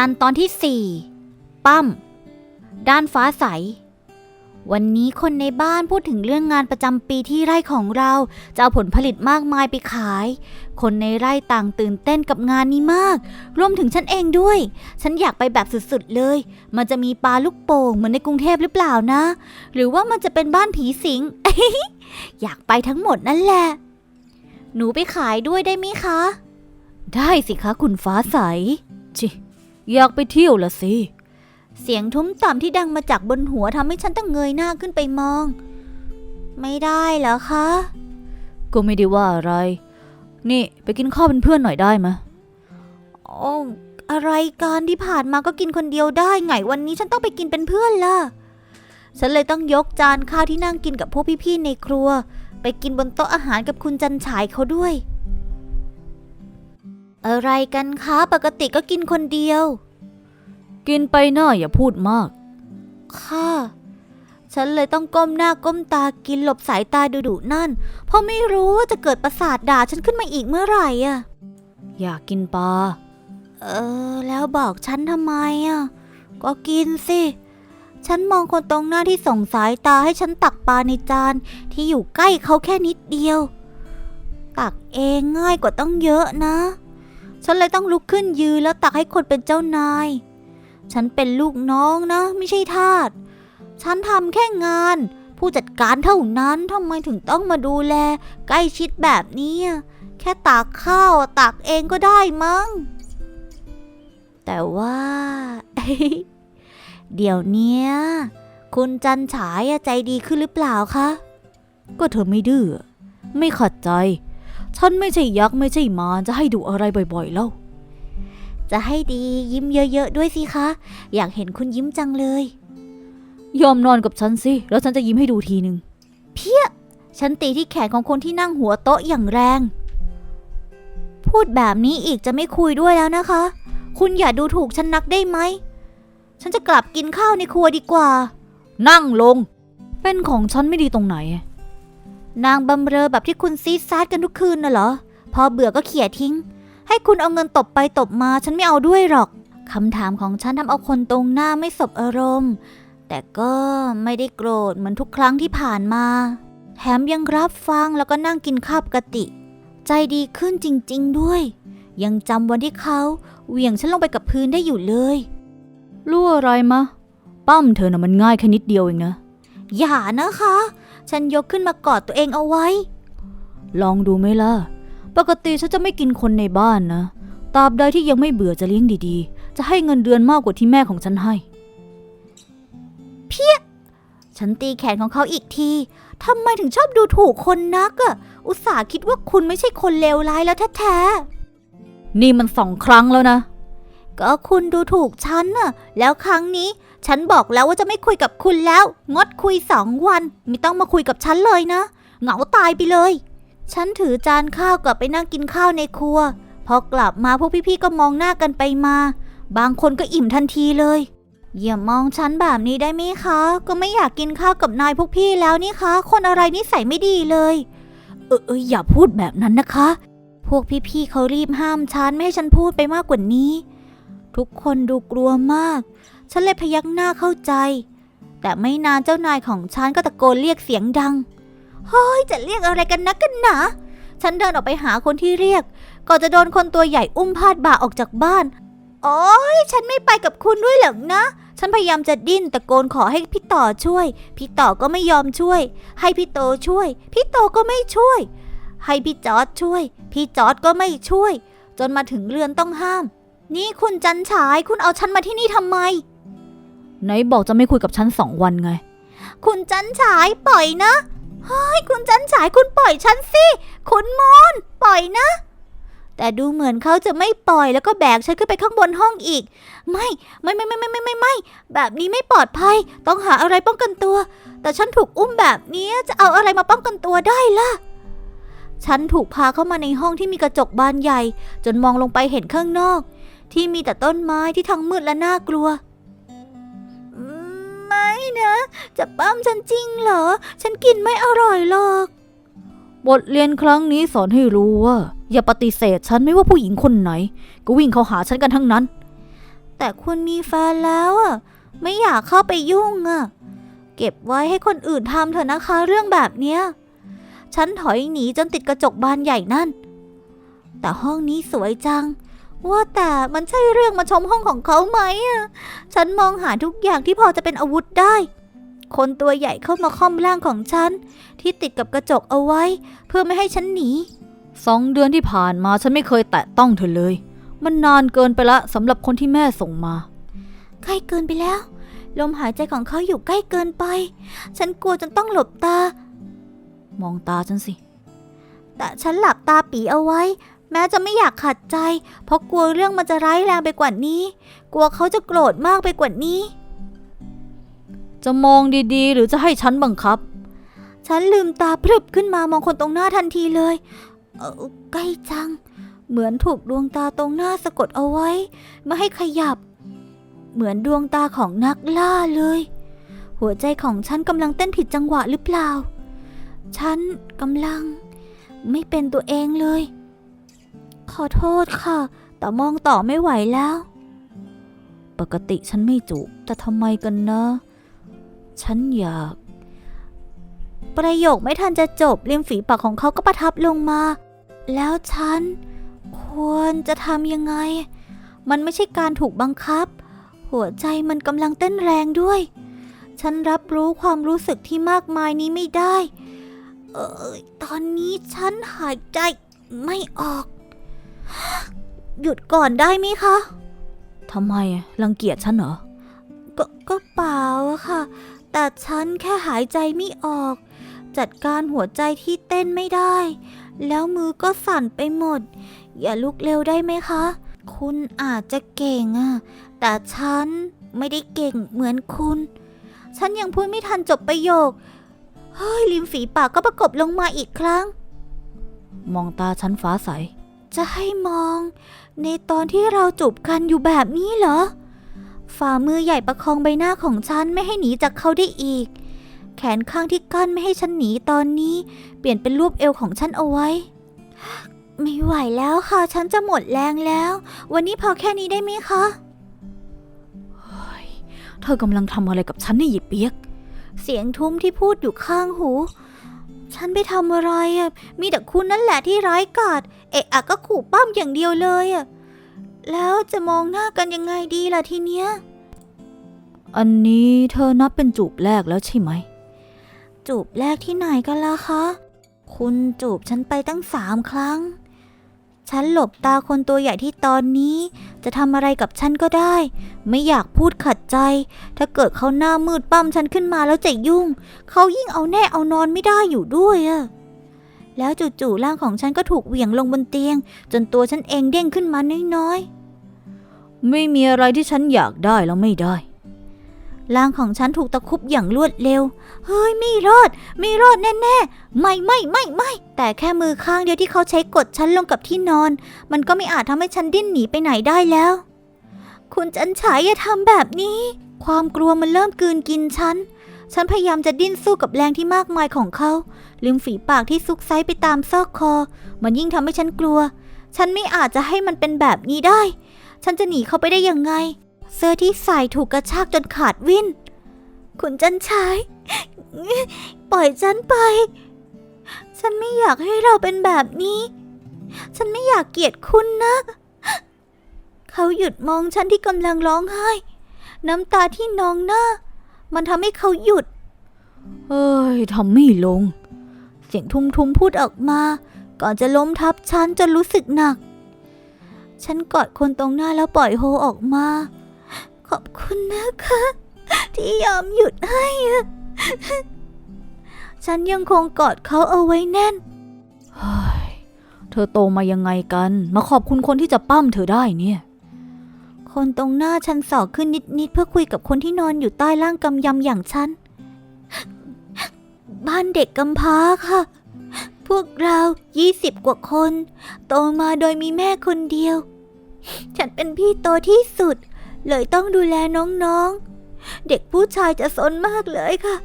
จันทร์ตอนที่สี่ปั้ม ด้านฟ้าใส วันนี้คนในบ้านพูดถึงเรื่องงานประจำปีที่ไร่ของเราจะเอาผลผลิตมากมายไปขาย คนในไร่ต่างตื่นเต้นกับงานนี้มาก รวมถึงฉันเองด้วย ฉันอยากไปแบบสุดๆเลย มันจะมีปลาลูกโป่งเหมือนในกรุงเทพหรือเปล่านะ หรือว่ามันจะเป็นบ้านผีสิง อยากไปทั้งหมดนั่นแหละ หนูไปขายด้วยได้ไหมคะ ได้สิคะคุณฟ้าใสจิ อยากไปเที่ยวละสิ เสียงทุ้มต่ำที่ดังมาจากบนหัวทำให้ฉันต้องเงยหน้าขึ้นไปมอง ไม่ได้เหรอคะ ก็ไม่ได้ว่าอะไร นี่ไปกินข้าวเป็นเพื่อนหน่อยได้ไหมโอ้อะไรการที่ผ่านมาก็กินคนเดียวได้ไงวันนี้ฉันต้องไปกินเป็นเพื่อนล่ะ ฉันเลยต้องยกจานข้าวที่นั่งกินกับพวกพี่ๆในครัว ไปกินบนโต๊ะอาหารกับคุณจันฉายเขาด้วย อะไรกันคะ ปกติก็กินคนเดียว กินไปหน้าอย่าพูดมาก ค่ะ ฉันเลยต้องก้มหน้าก้มตากินหลบสายตาดุๆนั่น เพราะไม่รู้ว่าจะเกิดประสาทด่าฉันขึ้นมาอีกเมื่อไหร่อะ อยากกินปลา เออ แล้วบอกฉันทำไมอะ ก็กินสิ ฉันมองคนตรงหน้าที่ส่งสายตาให้ฉันตักปลาในจานที่อยู่ใกล้เขาแค่นิดเดียว ตักเองง่ายกว่าต้องเยอะนะ ฉันเลยต้องลุกขึ้นยืนแล้วตักให้คนเป็นเจ้านาย ฉันเป็นลูกน้องนะ ไม่ใช่ทาส ฉันทำแค่งาน ผู้จัดการเท่านั้นทำไมถึงต้องมาดูแล ใกล้ชิดแบบนี้ แค่ตักข้าวตักเองก็ได้มั้ง แต่ว่า เดี๋ยวเนี้ย คุณจันฉายใจดีขึ้นหรือเปล่าคะ ก็เธอไม่ดื้อไม่ขัดใจ ฉันไม่ใช่ยักษ์ไม่ใช่มารจะให้ดูอะไรบ่อยๆแล้วจะให้ดียิ้มเยอะๆด้วยสิคะ อยากเห็นคุณยิ้มจังเลย ยอมนอนกับฉันสิ แล้วฉันจะยิ้มให้ดูทีหนึ่งเพี้ย ฉันตีที่แขนของคนที่นั่งหัวโต๊ะอย่างแรง พูดแบบนี้อีกจะไม่คุยด้วยแล้วนะคะ คุณอย่าดูถูกฉันนักได้ไหม ฉันจะกลับกินข้าวในครัวดีกว่า นั่งลง เป็นของฉันไม่ดีตรงไหน นางบำเรอแบบที่คุณซีดซาดกันทุกคืนน่ะเหรอ พอเบื่อก็เขี่ยทิ้ง ให้คุณเอาเงินตบไปตบมาฉันไม่เอาด้วยหรอกคำถามของฉันทำเอาคนตรงหน้าไม่สบอารมณ์ แต่ก็ไม่ได้โกรธเหมือนทุกครั้งที่ผ่านมา แถมยังรับฟังแล้วก็นั่งกินข้าวปกติ ใจดีขึ้นจริง ๆ ด้วย ยังจำวันที่เขาเหวี่ยงฉันลงไปกับพื้นได้อยู่เลยรู้อะไรมะ ปั้มเธอน่ะมันง่ายแค่นิดเดียวเองนะ อย่านะคะ ฉันยกขึ้นมากอดตัวเองเอาไว้ ลองดูไหมล่ะ ปกติฉันจะไม่กินคนในบ้านนะตราบใดที่ยังไม่เบื่อจะเลี้ยงดีๆ จะให้เงินเดือนมากกว่าที่แม่ของฉันให้ เพี้ย ฉันตีแขนของเขาอีกทีทำไมถึงชอบดูถูกคนนักอะอุตส่าห์คิดว่าคุณไม่ใช่คนเลวร้ายแล้วแท้ๆ นี่มันสองครั้งแล้วนะ ก็คุณดูถูกฉันน่ะ แล้วครั้งนี้ ฉันบอกแล้วว่าจะไม่คุยกับคุณแล้ว งดคุยสองวัน ไม่ต้องมาคุยกับฉันเลยนะ เหงาตายไปเลย ฉันถือจานข้าวกลับไปนั่งกินข้าวในครัว พอกลับมาพวกพี่ๆก็มองหน้ากันไปมา บางคนก็อิ่มทันทีเลยอย่ามองฉันแบบนี้ได้ไหมคะ ก็ไม่อยากกินข้าวกับนายพวกพี่แล้วนี่คะ คนอะไรนิสัยไม่ดีเลย เออเอออย่าพูดแบบนั้นนะคะ พวกพี่ๆเขารีบห้ามฉันไม่ให้ฉันพูดไปมากกว่านี้ ทุกคนดูกลัวมาก ฉันเลยพยักหน้าเข้าใจ แต่ไม่นานเจ้านายของฉันก็ตะโกนเรียกเสียงดัง เฮ้ย จะเรียกอะไรกันนักกันหนา ฉันเดินออกไปหาคนที่เรียก ก่อนจะโดนคนตัวใหญ่อุ้มพาดบ่าออกจากบ้าน โอ้ยฉันไม่ไปกับคุณด้วยหรอกนะ ฉันพยายามจะดิ้นตะโกนขอให้พี่ต่อช่วย พี่ต่อก็ไม่ยอมช่วย ให้พี่โตช่วย พี่โตก็ไม่ช่วย ให้พี่จอดช่วย พี่จอดก็ไม่ช่วย จนมาถึงเรือนต้องห้าม นี่คุณจันฉายคุณเอาฉันมาที่นี่ทำไม ไหนบอกจะไม่คุยกับฉันสองวันไง คุณจันฉายปล่อยนะเฮ้ยคุณจันฉายคุณปล่อยฉันสิ คุณมูนปล่อยนะ แต่ดูเหมือนเขาจะไม่ปล่อยแล้วก็แบกฉันขึ้นไปข้างบนห้องอีก ไม่ไม่ไม่ไม่ไม่ไม่ไม่ไม่แบบนี้ไม่ปลอดภัย ต้องหาอะไรป้องกันตัว แต่ฉันถูกอุ้มแบบนี้จะเอาอะไรมาป้องกันตัวได้ล่ะฉันถูกพาเข้ามาในห้องที่มีกระจกบานใหญ่ จนมองลงไปเห็นข้างนอก ที่มีแต่ต้นไม้ที่ทั้งมืดและน่ากลัว นะ จะปั้มฉันจริงเหรอ ฉันกินไม่อร่อยหรอก บทเรียนครั้งนี้สอนให้รู้ว่า อย่าปฏิเสธฉันไม่ว่าผู้หญิงคนไหน ก็วิ่งเข้าหาฉันกันทั้งนั้น แต่คุณมีแฟนแล้วอะ ไม่อยากเข้าไปยุ่งอะ เก็บไว้ให้คนอื่นทำเถอะนะคะเรื่องแบบเนี้ย ฉันถอยหนีจนติดกระจกบานใหญ่นั่น แต่ห้องนี้สวยจัง ว่าแต่มันใช่เรื่องมาชมห้องของเขาไหมอะฉันมองหาทุกอย่างที่พอจะเป็นอาวุธได้ คนตัวใหญ่เข้ามาค่อมร่างของฉัน ที่ติดกับกระจกเอาไว้ เพื่อไม่ให้ฉันหนีสองเดือนที่ผ่านมาฉันไม่เคยแตะต้องเธอเลย มันนานเกินไปละสำหรับคนที่แม่ส่งมา ใกล้เกินไปแล้ว ลมหายใจของเขาอยู่ใกล้เกินไป ฉันกลัวจนต้องหลบตา มองตาฉันสิ แต่ฉันหลับตาปีเอาไว้ แม้จะไม่อยากขัดใจ เพราะกลัวเรื่องมันจะร้ายแรงไปกว่านี้ กลัวเขาจะโกรธมากไปกว่านี้ จะมองดีๆ หรือจะให้ฉันบังคับ ฉันลืมตาพรึบขึ้นมามองคนตรงหน้าทันทีเลย เออใกล้จัง เหมือนถูกดวงตาตรงหน้าสะกดเอาไว้ ไม่ให้ขยับ เหมือนดวงตาของนักล่าเลย หัวใจของฉันกำลังเต้นผิดจังหวะหรือเปล่า ฉันกำลัง ไม่เป็นตัวเองเลย ขอโทษค่ะ แต่มองต่อไม่ไหวแล้ว ปกติฉันไม่จูบแต่ทำไมกันนะ ฉันอยาก ประโยคไม่ทันจะจบริมฝีปากของเขาก็ประทับลงมา แล้วฉัน ควรจะทำยังไง มันไม่ใช่การถูกบังคับ หัวใจมันกำลังเต้นแรงด้วย ฉันรับรู้ความรู้สึกที่มากมายนี้ไม่ได้ เออตอนนี้ฉันหายใจไม่ออก หยุดก่อนได้ไหมคะทำไมรังเกียจฉันเหรอ ก็ก็เปล่าอะค่ะ แต่ฉันแค่หายใจไม่ออก จัดการหัวใจที่เต้นไม่ได้ แล้วมือก็สั่นไปหมด อย่าลุกเร็วได้ไหมคะ คุณอาจจะเก่งอะแต่ฉันไม่ได้เก่งเหมือนคุณ ฉันยังพูดไม่ทันจบประโยค เฮ้ยริมฝีปากก็ประกบลงมาอีกครั้ง มองตาฉันฟ้าใส จะให้มอง ในตอนที่เราจูบกันอยู่แบบนี้เหรอ ฝ่ามือใหญ่ประคองใบหน้าของฉันไม่ให้หนีจากเขาได้อีก แขนข้างที่กั้นไม่ให้ฉันหนีตอนนี้ เปลี่ยนเป็นรูปเอวของฉันเอาไว้ ไม่ไหวแล้วค่ะ ฉันจะหมดแรงแล้ว วันนี้พอแค่นี้ได้ไหมคะเธอกำลังทำอะไรกับฉันนี่หยิบเปียก เสียงทุ้มที่พูดอยู่ข้างหู ฉันไปทำอะไรอะ มีแต่คุณนั่นแหละที่ร้ายกาจ เอะอะก็ขู่ปั้มอย่างเดียวเลยอะ แล้วจะมองหน้ากันยังไงดีล่ะทีเนี้ย อันนี้เธอนับเป็นจูบแรกแล้วใช่ไหม จูบแรกที่ไหนกันล่ะคะ คุณจูบฉันไปตั้งสามครั้ง ฉันหลบตาคนตัวใหญ่ที่ตอนนี้ จะทำอะไรกับฉันก็ได้ ไม่อยากพูดขัดใจ ถ้าเกิดเขาหน้ามืดปั้มฉันขึ้นมาแล้วจะยุ่ง เขายิ่งเอาแน่เอานอนไม่ได้อยู่ด้วยอะแล้วจู่ๆร่างของฉันก็ถูกเหวี่ยงลงบนเตียง จนตัวฉันเองเด้งขึ้นมาน้อยๆ ไม่มีอะไรที่ฉันอยากได้แล้วไม่ได้ ร่างของฉันถูกตะครุบอย่างรวดเร็ว เฮ้ยไม่รอด ไม่รอดแน่ๆ ไม่ไม่ไม่ไม่แต่แค่มือข้างเดียวที่เขาใช้กดฉันลงกับที่นอน มันก็ไม่อาจทำให้ฉันดิ้นหนีไปไหนได้แล้ว คุณจันฉายอย่าทำแบบนี้ ความกลัวมันเริ่มกืนกินฉัน ฉันพยายามจะดิ้นสู้กับแรงที่มากมายของเขาริมฝีปากที่ซุกไซไปตามซอกคอ มันยิ่งทำให้ฉันกลัว ฉันไม่อาจจะให้มันเป็นแบบนี้ได้ ฉันจะหนีเขาไปได้ยังไง เสื้อที่ใส่ถูกกระชากจนขาดวิ่นคุณจันชาย ปล่อยฉันไป ฉันไม่อยากให้เราเป็นแบบนี้ ฉันไม่อยากเกลียดคุณนะ เขาหยุดมองฉันที่กำลังร้องไห้ น้ำตาที่นองหน้า มันทำให้เขาหยุด เอ้ยทำไม่ลง เสียงทุ้มๆพูดออกมา ก่อนจะล้มทับฉันจนรู้สึกหนัก ฉันกอดคนตรงหน้าแล้วปล่อยโฮออกมา ขอบคุณนะคะ ที่ยอมหยุดให้อะฉันยังคงกอดเขาเอาไว้แน่น เฮ้ย เธอโตมายังไงกัน มาขอบคุณคนที่จะปั้มเธอได้เนี่ย คนตรงหน้าฉันสอกขึ้นนิด ๆ เพื่อคุยกับคนที่นอนอยู่ใต้ร่างกำยำอย่างฉัน บ้านเด็กกำพร้าค่ะ พวกเรายี่สิบกว่าคน โตมาโดยมีแม่คนเดียว ฉันเป็นพี่โตที่สุด เลยต้องดูแลน้องๆ เด็กผู้ชายจะสนมากเลยค่ะ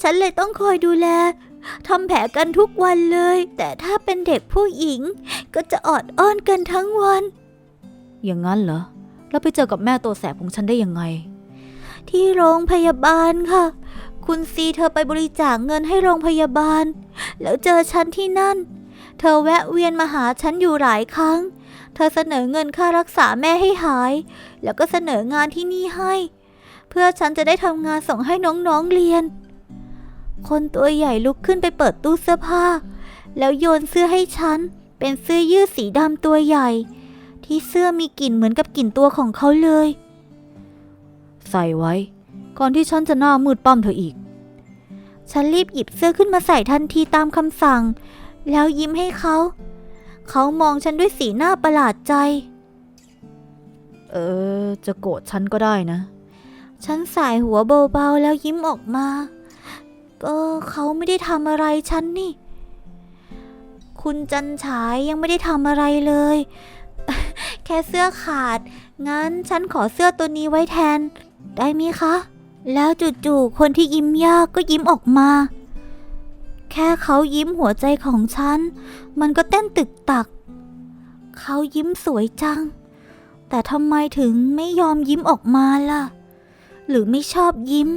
ฉันเลยต้องคอยดูแลทำแผลกันทุกวันเลย แต่ถ้าเป็นเด็กผู้หญิง ก็จะออดอ้อนกันทั้งวัน อย่างนั้นเหรอ แล้วไปเจอกับแม่ตัวแสบของฉันได้ยังไง ที่โรงพยาบาลค่ะ คุณซีเธอไปบริจาคเงินให้โรงพยาบาล แล้วเจอฉันที่นั่น เธอแวะเวียนมาหาฉันอยู่หลายครั้ง เธอเสนอเงินค่ารักษาแม่ให้หาย แล้วก็เสนองานที่นี่ให้ เพื่อฉันจะได้ทำงานส่งให้น้องๆเรียน คนตัวใหญ่ลุกขึ้นไปเปิดตู้เสื้อผ้า แล้วโยนเสื้อให้ฉัน เป็นเสื้อยืดสีดำตัวใหญ่ ที่เสื้อมีกลิ่นเหมือนกับกลิ่นตัวของเขาเลย ใส่ไว้ ก่อนที่ฉันจะหน้ามืดปั้มเธออีก ฉันรีบหยิบเสื้อขึ้นมาใส่ทันทีตามคำสั่ง แล้วยิ้มให้เขา เขามองฉันด้วยสีหน้าประหลาดใจ เออ จะโกรธฉันก็ได้นะ ฉันสายหัวเบาๆแล้วยิ้มออกมา ก็เขาไม่ได้ทำอะไรฉันนี่ คุณจันฉายยังไม่ได้ทำอะไรเลย แค่เสื้อขาด งั้นฉันขอเสื้อตัวนี้ไว้แทน ได้ไหมยคะ แล้วจู่ๆคนที่ยิ้มยากก็ยิ้มออกมา แค่เขายิ้มหัวใจของฉัน มันก็เต้นตึกตัก เขายิ้มสวยจัง แต่ทำไมถึงไม่ยอมยิ้มออกมาล่ะ หรือไม่ชอบยิ้ม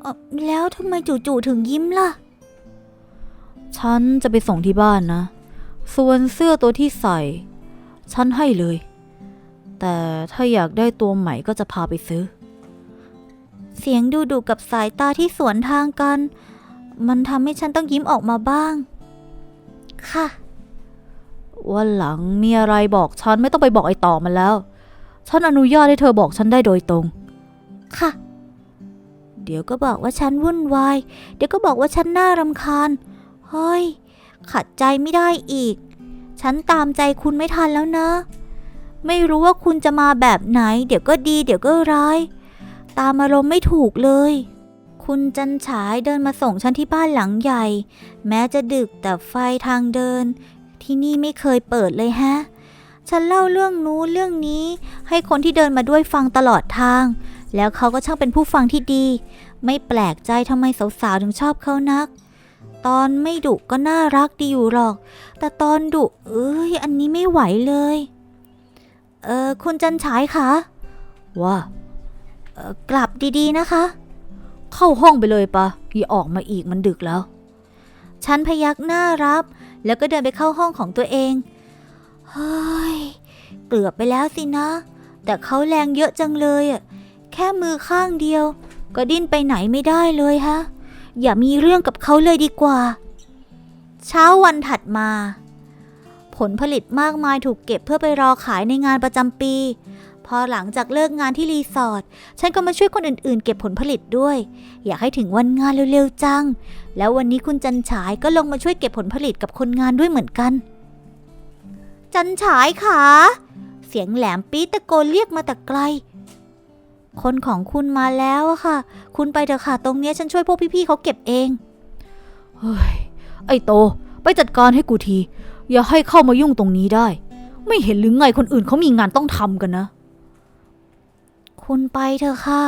เอ่อแล้วทำไมจู่ๆถึงยิ้มล่ะ ฉันจะไปส่งที่บ้านนะ ส่วนเสื้อตัวที่ใส่ ฉันให้เลย แต่ถ้าอยากได้ตัวใหม่ก็จะพาไปซื้อ เสียงดูดุกับสายตาที่สวนทางกัน มันทำให้ฉันต้องยิ้มออกมาบ้าง ค่ะ วันหลังมีอะไรบอกฉันไม่ต้องไปบอกไอ้ต่อมันแล้ว ฉันอนุญาตให้เธอบอกฉันได้โดยตรง ค่ะ เดี๋ยวก็บอกว่าฉันวุ่นวาย เดี๋ยวก็บอกว่าฉันน่ารำคาญ เฮ้ย ขัดใจไม่ได้อีก ฉันตามใจคุณไม่ทันแล้วนะ ไม่รู้ว่าคุณจะมาแบบไหน เดี๋ยวก็ดี เดี๋ยวก็ร้าย ตามอารมณ์ไม่ถูกเลย คุณจันฉายเดินมาส่งฉันที่บ้านหลังใหญ่ แม้จะดึกแต่ไฟทางเดิน ที่นี่ไม่เคยเปิดเลยแฮะ ฉันเล่าเรื่องนู้เรื่องนี้ ให้คนที่เดินมาด้วยฟังตลอดทาง แล้วเขาก็ช่างเป็นผู้ฟังที่ดี ไม่แปลกใจทำไมสาวๆถึงชอบเขานัก ตอนไม่ดุก็น่ารักดีอยู่หรอก แต่ตอนดุเอ้ยอันนี้ไม่ไหวเลย เออคุณจันฉายคะว่า กลับดีๆนะคะ เข้าห้องไปเลยปะอย่าออกมาอีกมันดึกแล้ว ฉันพยักหน้ารับ แล้วก็เดินไปเข้าห้องของตัวเอง เฮ้ย เกือบไปแล้วสินะ แต่เขาแรงเยอะจังเลยอะ แค่มือข้างเดียว ก็ดิ้นไปไหนไม่ได้เลยฮะ อย่ามีเรื่องกับเขาเลยดีกว่า เช้าวันถัดมา ผลผลิตมากมายถูกเก็บเพื่อไปรอขายในงานประจำปี พอหลังจากเลิกงานที่รีสอร์ทฉันก็มาช่วยคนอื่นๆ เก็บผลผลิตด้วย อยากให้ถึงวันงานเร็วๆจัง แล้ววันนี้คุณจันฉายก็ลงมาช่วยเก็บผลผลิตกับคนงานด้วยเหมือนกัน จันฉายค่ะเสียงแหลมปี๊ดตะโกนเรียกมาแต่ไกล คนของคุณมาแล้วอะค่ะ คุณไปเถอะค่ะ ตรงเนี้ยฉันช่วยพวกพี่ๆเขาเก็บเอง เฮ้ย ไอ้โต ไปจัดการให้กูที อย่าให้เข้ามายุ่งตรงนี้ได้ ไม่เห็นหรือไงคนอื่นเขามีงานต้องทำกันนะ คุณไปเถอะค่ะ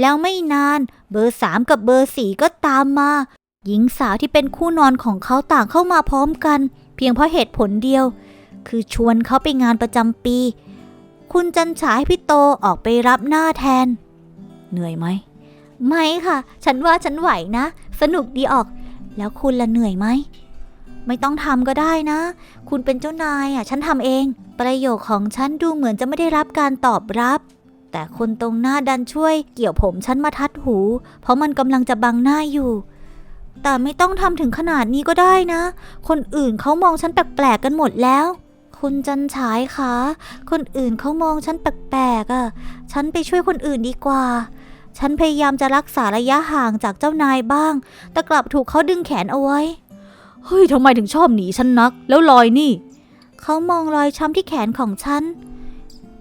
แล้วไม่นานเบอร์สามกับเบอร์สี่ก็ตามมา หญิงสาวที่เป็นคู่นอนของเขาต่างเข้ามาพร้อมกัน เพียงเพราะเหตุผลเดียว คือชวนเขาไปงานประจำปี คุณจันฉายพี่โตออกไปรับหน้าแทน เหนื่อยไหม ไม่ค่ะ ฉันว่าฉันไหวนะ สนุกดีออก แล้วคุณละเหนื่อยไหมไม่ต้องทำก็ได้นะ คุณเป็นเจ้านายอะ ฉันทำเอง ประโยคของฉันดูเหมือนจะไม่ได้รับการตอบรับ แต่คนตรงหน้าดันช่วยเกี่ยวผมฉันมาทัดหู เพราะมันกำลังจะบังหน้าอยู่ แต่ไม่ต้องทำถึงขนาดนี้ก็ได้นะ คนอื่นเขามองฉันแปลกๆกันหมดแล้ว คุณจันฉายคะคนอื่นเขามองฉันแปลกๆอะ ฉันไปช่วยคนอื่นดีกว่า ฉันพยายามจะรักษาระยะห่างจากเจ้านายบ้าง แต่กลับถูกเขาดึงแขนเอาไว้ เฮ้ยทำไมถึงชอบหนีฉันนัก แล้วรอยนี่ เขามองรอยช้ำที่แขนของฉัน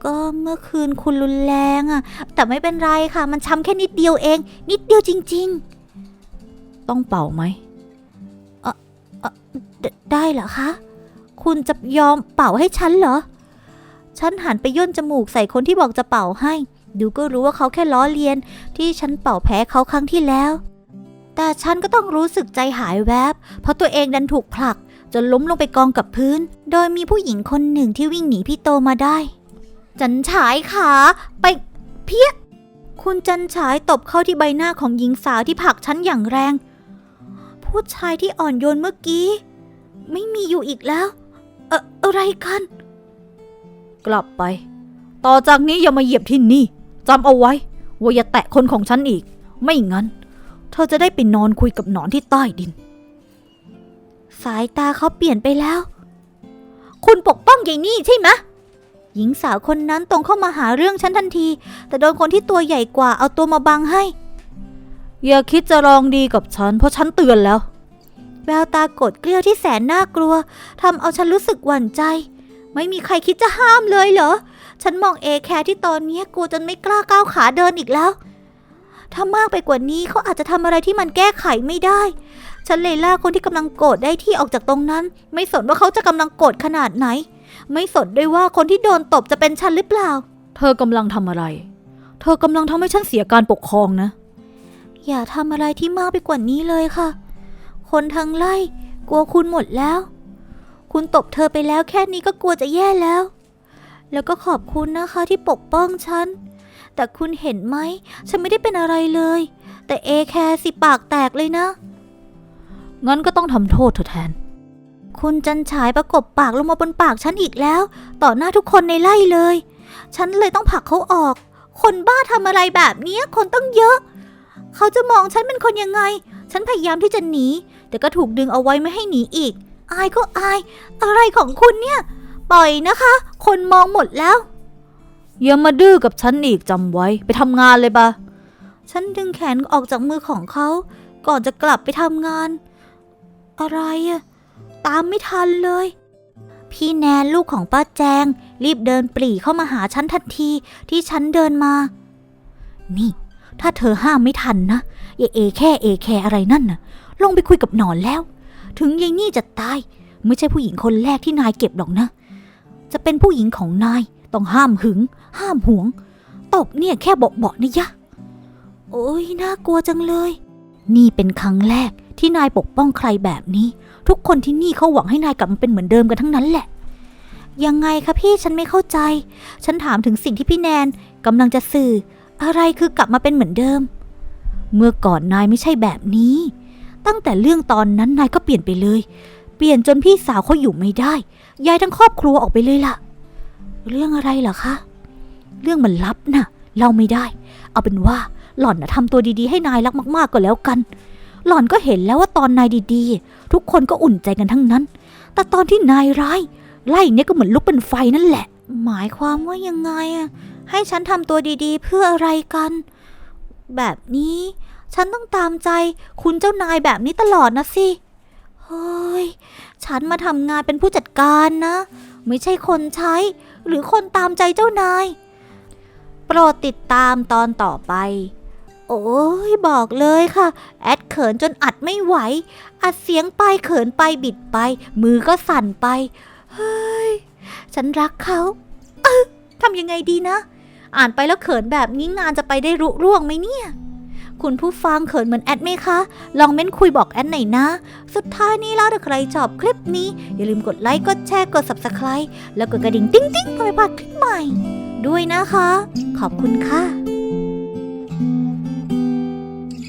ก็เมื่อคืนคุณรุนแรงอะแต่ไม่เป็นไรค่ะ มันช้ำแค่นิดเดียวเอง นิดเดียวจริง ๆ ต้องเป่าไหมเออเออไดได้เหรอคะ คุณจะยอมเป่าให้ฉันเหรอ ฉันหันไปย่นจมูกใส่คนที่บอกจะเป่าให้ ดูก็รู้ว่าเขาแค่ล้อเลียน ที่ฉันเป่าแพ้เขาครั้งที่แล้ว แต่ฉันก็ต้องรู้สึกใจหายแวบ เพราะตัวเองดันถูกผลักจนล้มลงไปกองกับพื้น โดยมีผู้หญิงคนหนึ่งที่วิ่งหนีพี่โตมาได้ จันฉายขาไปเพี้ย คุณจันฉายตบเข้าที่ใบหน้าของหญิงสาวที่ผลักฉันอย่างแรง ผู้ชายที่อ่อนโยนเมื่อกี้ ไม่มีอยู่อีกแล้ว เอะอะไรกัน กลับไป ต่อจากนี้อย่ามาเหยียบที่นี่จำเอาไว้ ว่าอย่าแตะคนของฉันอีก ไม่งั้น เธอจะได้ไปนอนคุยกับหนอนที่ใต้ดิน สายตาเขาเปลี่ยนไปแล้ว คุณปกป้องยายนี่ใช่ไหม หญิงสาวคนนั้นตรงเข้ามาหาเรื่องฉันทันที แต่โดนคนที่ตัวใหญ่กว่าเอาตัวมาบังให้ อย่าคิดจะลองดีกับฉัน เพราะฉันเตือนแล้ว แววตากดเกลียวที่แสนน่ากลัวทำเอาฉันรู้สึกหวั่นใจ ไม่มีใครคิดจะห้ามเลยเหรอ ฉันมองเอแคร์ที่ตอนนี้กลัวจนไม่กล้าก้าวขาเดินอีกแล้ว ถ้ามากไปกว่านี้เขาอาจจะทำอะไรที่มันแก้ไขไม่ได้ ฉันเลยล่ากคนที่กำลังโกรธได้ที่ออกจากตรงนั้น ไม่สนว่าเขาจะกำลังโกรธขนาดไหน ไม่สนด้วยว่าคนที่โดนตบจะเป็นฉันหรือเปล่า เธอกำลังทำอะไร เธอกำลังทำให้ฉันเสียการปกครองนะ อย่าทำอะไรที่มากไปกว่านี้เลยค่ะ คนทั้งไล่กลัวคุณหมดแล้ว คุณตบเธอไปแล้วแค่นี้ก็กลัวจะแย่แล้ว แล้วก็ขอบคุณนะคะที่ปกป้องฉัน แต่คุณเห็นไหม ฉันไม่ได้เป็นอะไรเลย แต่เอแคร์สิปากแตกเลยนะ งั้นก็ต้องทำโทษเธอแทน คุณจันฉายประกบปากลงมาบนปากฉันอีกแล้ว ต่อหน้าทุกคนในไล่เลย ฉันเลยต้องผลักเขาออก คนบ้าทำอะไรแบบเนี้ยคนต้องเยอะ เขาจะมองฉันเป็นคนยังไง ฉันพยายามที่จะหนี แต่ก็ถูกดึงเอาไว้ไม่ให้หนีอีก อายก็อาย อะไรของคุณเนี่ย ปล่อยนะคะ คนมองหมดแล้ว อย่ามาดื้อกับฉันอีกจำไว้ ไปทำงานเลยปะฉันดึงแขนออกจากมือของเขา ก่อนจะกลับไปทำงาน อะไรอะ ตามไม่ทันเลย พี่แนนลูกของป้าแจง รีบเดินปรีเข้ามาหาฉันทันทีที่ฉันเดินมา นี่ ถ้าเธอห้ามไม่ทันนะอย่าเอแค่เอแคอะไรนั่นน่ะ ลงไปคุยกับหนอนแล้ว ถึงยายนี่จะตาย ไม่ใช่ผู้หญิงคนแรกที่นายเก็บหรอกนะ จะเป็นผู้หญิงของนายต้องห้ามหึง ห้ามหวง ตบเนี่ยแค่เบาๆนะยะ โอ้ยน่ากลัวจังเลย นี่เป็นครั้งแรกที่นายปกป้องใครแบบนี้ ทุกคนที่นี่เขาหวังให้นายกลับมาเป็นเหมือนเดิมกันทั้งนั้นแหละ ยังไงคะพี่ฉันไม่เข้าใจ ฉันถามถึงสิ่งที่พี่แนนกำลังจะสื่อ อะไรคือกลับมาเป็นเหมือนเดิม เมื่อก่อนนายไม่ใช่แบบนี้ ตั้งแต่เรื่องตอนนั้นนายก็เปลี่ยนไปเลย เปลี่ยนจนพี่สาวเขาอยู่ไม่ได้ย้ายทั้งครอบครัวออกไปเลยล่ะ เรื่องอะไรเหรอคะ เรื่องมันลับนะ่ะเล่าไม่ได้ เอาเป็นว่าหล่อนนะทำตัวดีๆให้นายรักมาก ๆก็แล้วกัน หล่อนก็เห็นแล้วว่าตอนนายดีๆ ทุกคนก็อุ่นใจกันทั้งนั้น แต่ตอนที่นายร้าย ไล่เนี่ยก็เหมือนลุกเป็นไฟนั่นแหละ หมายความว่ายังไงอะให้ฉันทำตัวดีๆ เพื่ออะไรกัน แบบนี้ ฉันต้องตามใจคุณเจ้านายแบบนี้ตลอดนะสิเฮ้ยฉันมาทำงานเป็นผู้จัดการนะ ไม่ใช่คนใช้ หรือคนตามใจเจ้านาย โปรดติดตามตอนต่อไป โอ้ยบอกเลยค่ะ แอดเขินจนอัดไม่ไหว อัดเสียงไปเขินไปบิดไป มือก็สั่นไป เฮ้ย ฉันรักเขาเออทำยังไงดีนะ อ่านไปแล้วเขินแบบนี้งานจะไปได้รุร่วงไหมเนี่ย คุณผู้ฟังเขินเหมือนแอดไหมคะ ลองเม้นคุยบอกแอดหน่อยนะ สุดท้ายนี้แล้วถ้าใครชอบคลิปนี้ อย่าลืมกดไลค์กดแชร์กด subscribe แล้วกดกระดิ่งติ๊งติ๊งๆเพื่อไม่พลาดคลิปใหม่ ด้วยนะคะ ขอบคุณค่ะ